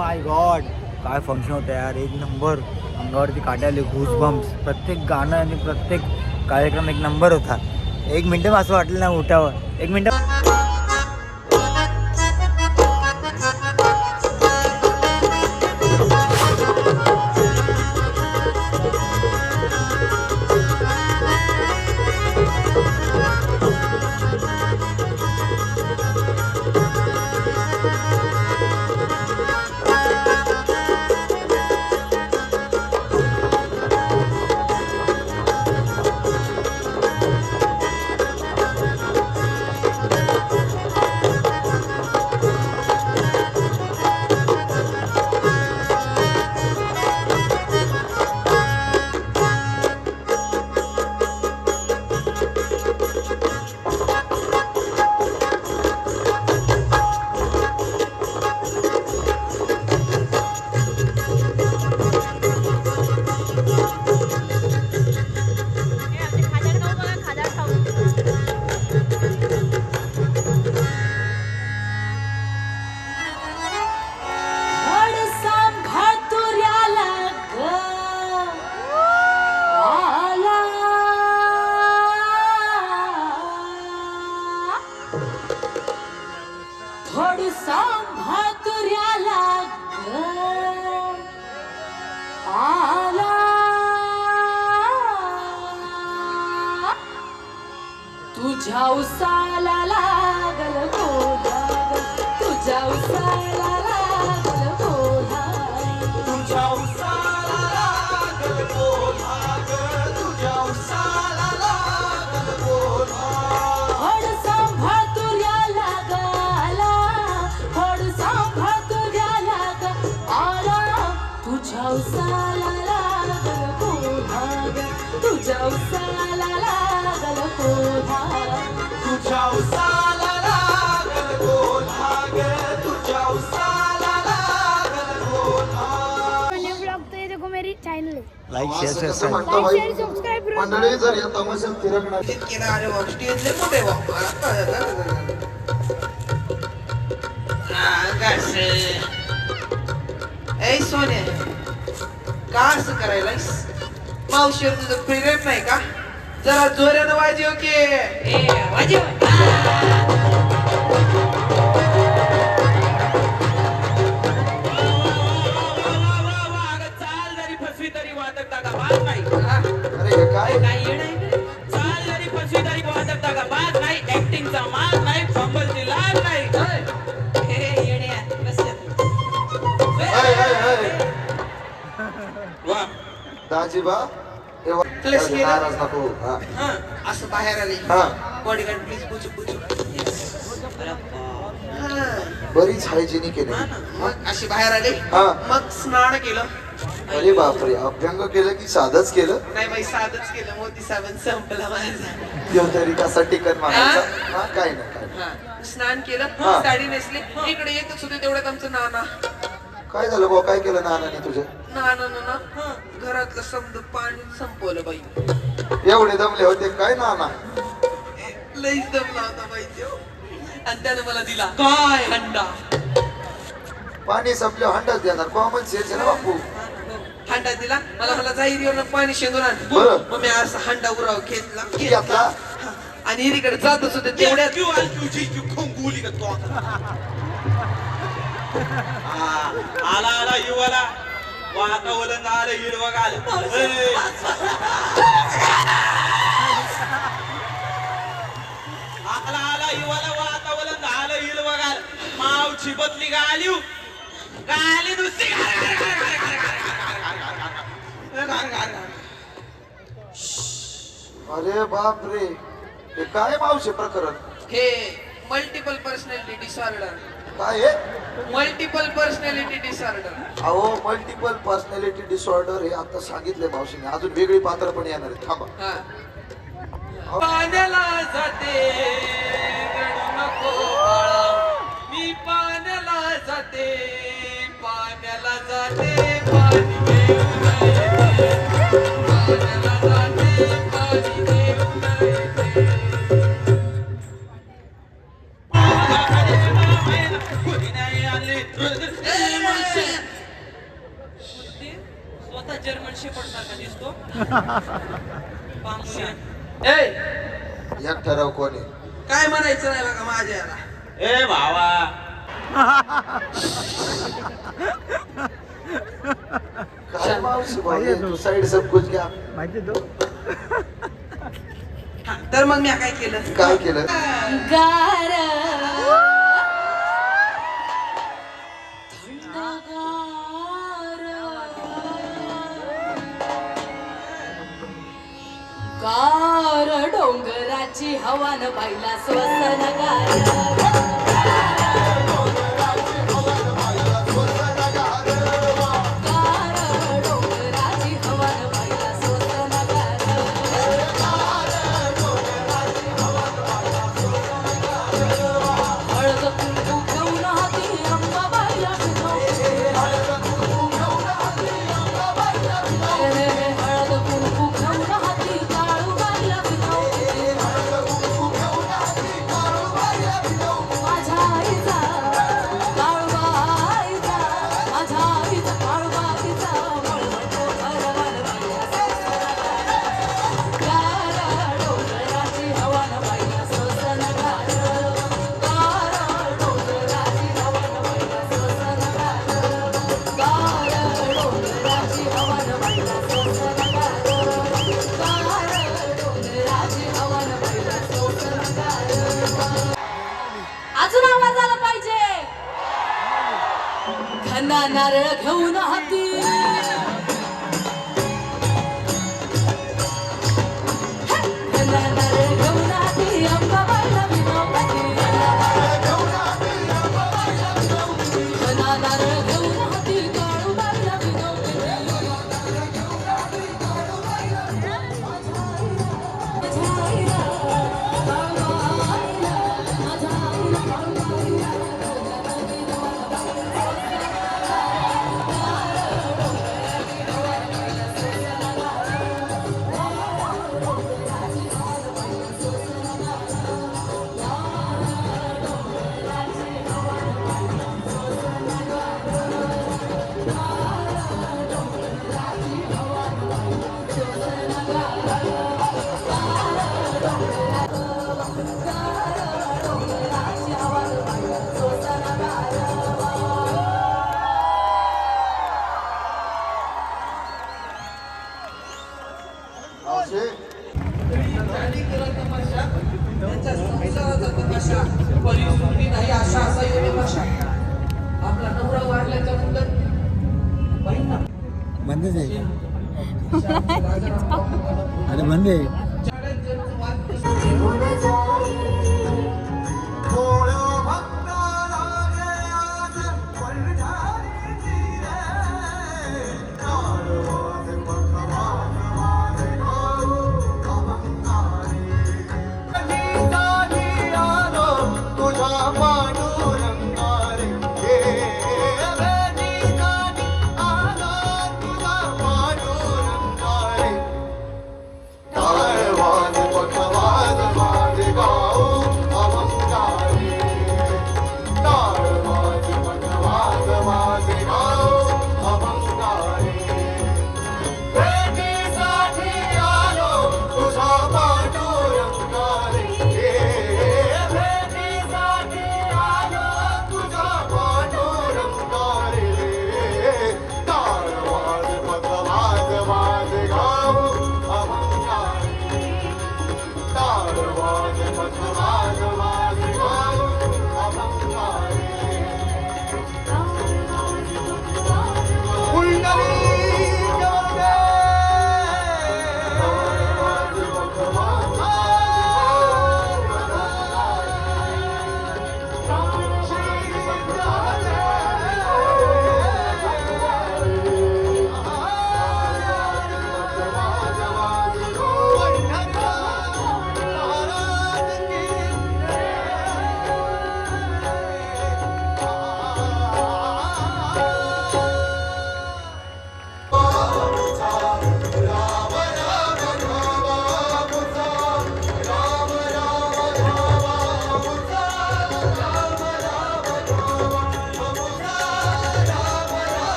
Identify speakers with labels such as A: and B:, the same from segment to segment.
A: माय God काय function होतं यार? एक नंबर अंगावरती काटे घुस घूस बम्स प्रत्येक गाणं आणि प्रत्येक कार्यक्रम एक नंबर होता. एक मिनटं असं वाटलं ना उठावं. एक मिनटं
B: थोडसा भातुर्याला आला. तुझ्या उसाला लागल कोधाग तुझ्या उसाला
C: उसाला लागल कोल्हा तुझ्या उसाला
A: लाईक शेअर
D: शेअर
A: सबस्क्राईब
C: का असं करायला मावशीवर तुझं प्रेम नाही का? जरा जोऱ्यानं वाजव की. ए वाजव.
E: चाल
D: नाराज
C: असं बाहेर आले. प्लीज
D: बरीच हायजेनिक आहे
C: मग अशी बाहेर आले. मग स्नान केलं.
D: अरे बापरे अभ्यंग केलं की साधच केलं?
C: नाही बाई साधच केलं. मोदी साबण संपला माझा.
D: तरी कसा टिकन मारायचा? काय ना काय
C: स्नान केलं. साडी नेसली. इकडे येतच होते तेवढ्यात आमचं नाना.
D: काय झालं बा काय केलं नानाने तुझ्या
C: नाना नाना घरातलं समज पाणी संपवलं बाई.
D: एवढे दमले होते काय नाना
C: लईच दमला होता बाई त्यो आणि त्याने मला दिला काय? हंडा.
D: पाणी संपल्यावर हंडाच देणार. कॉमन सेन्स आहे ना बापू?
C: हंडा दिला. मला मला जाहीर येऊन पाणी शेंदून आण.
D: बरं.
C: मग मी असं हंडा उराव घेतला.
D: घेतला?
C: हा. आणि हिरीकडे जातच होते तेवढ्यात.
E: क्यू आल का तो हिरवं आला हिवाला मावची बदली गाली
D: अरे बाप रे हे काय मावशी प्रकरण
C: हे मल्टिपल पर्सनॅलिटी डिसऑर्डर
D: काय आहे
C: मल्टिपल पर्सनॅलिटी डिसऑर्डर
D: अहो मल्टिपल पर्सनॅलिटी डिसऑर्डर हे आता सांगितलंय मावशीने. अजून वेगळी पात्र पण येणार आहे थांबा.
C: हा. पाण्याला जाते. रडू नको बाळा. मी पाण्याला जाते. पाण्याला जाते. पाणी घेऊन येते.
D: एक ठराव कोणी
C: काय म्हणायचं नाही बघा माझ्या याला.
E: ए भावा.
D: भाई साईड सब कुछ घ्या
C: तर मग मी काय केलं?
D: काय केलं?
B: गारा डोंगराची हवान बाईला स्वस्त नगारा नारळ घेऊन हाती.
A: कांदेच आहे अरे
D: म्हणजे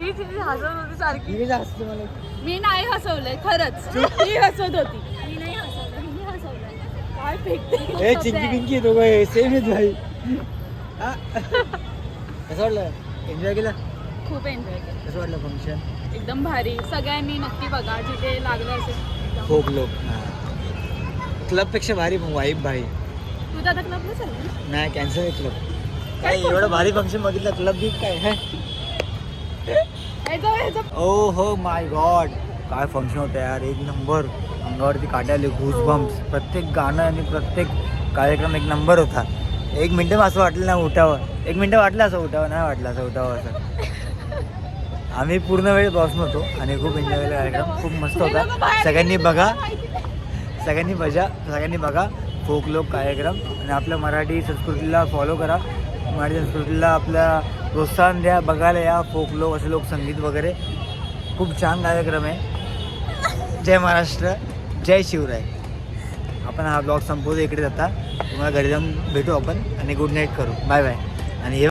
B: सारखी.
A: मी मला
B: मी नाही हसवलंय खरंच. ही हसत होती.
F: मी नाही हसवलं मी हसवलं
B: काय फेकते?
A: ए चिंकी पिंकी दोघं सेम आहेत भाई. हा? कसं वाटलं? एन्जॉय केलं?
B: खूप एन्जॉय केलं.
A: कसं वाटलं फंक्शन
B: एकदम भारी. सगळ्यांनी नक्की बघा जिथे लागलं असेल एकदम.
A: खूप लोक क्लबपेक्षा भारी वाईब भाई
B: तू आता ना?
A: नाही कॅन्सल आहे क्लब काय एवढं भारी फंक्शन बघितलं क्लब बी काय? है. ओ हो माय गॉड काय फंक्शन होतं यार? एक नंबर अंगावरती काढायला घुस बम्स प्रत्येक गाणं आणि प्रत्येक कार्यक्रम एक नंबर होता. एक मिनटं असं वाटलं ना उठावं. एक मिनटं वाटलं असं उठावं नाही वाटलं असं उठावं असं. आम्ही पूर्ण वेळ बसून होतो आणि खूप एन्जॉय केला कार्यक्रम. खूप मस्त होता. सगळ्यांनी बघा. सगळ्यांनी बजा सगळ्यांनी बघा. फोक लोक कार्यक्रम. आणि आपल्या मराठी संस्कृतीला फॉलो करा. मराठी संस्कृतीला आपल्या प्रोत्साहन द्या बघायला या फोक लोक असे लोकसंगीत वगैरे. खूप छान कार्यक्रम आहे. जय महाराष्ट्र जय शिवराय. आपण हा ब्लॉग संपवतो इकडे जाता तुम्हाला घरी जाऊन भेटू आपण आणि गुड नाईट करू. बाय बाय आणि हे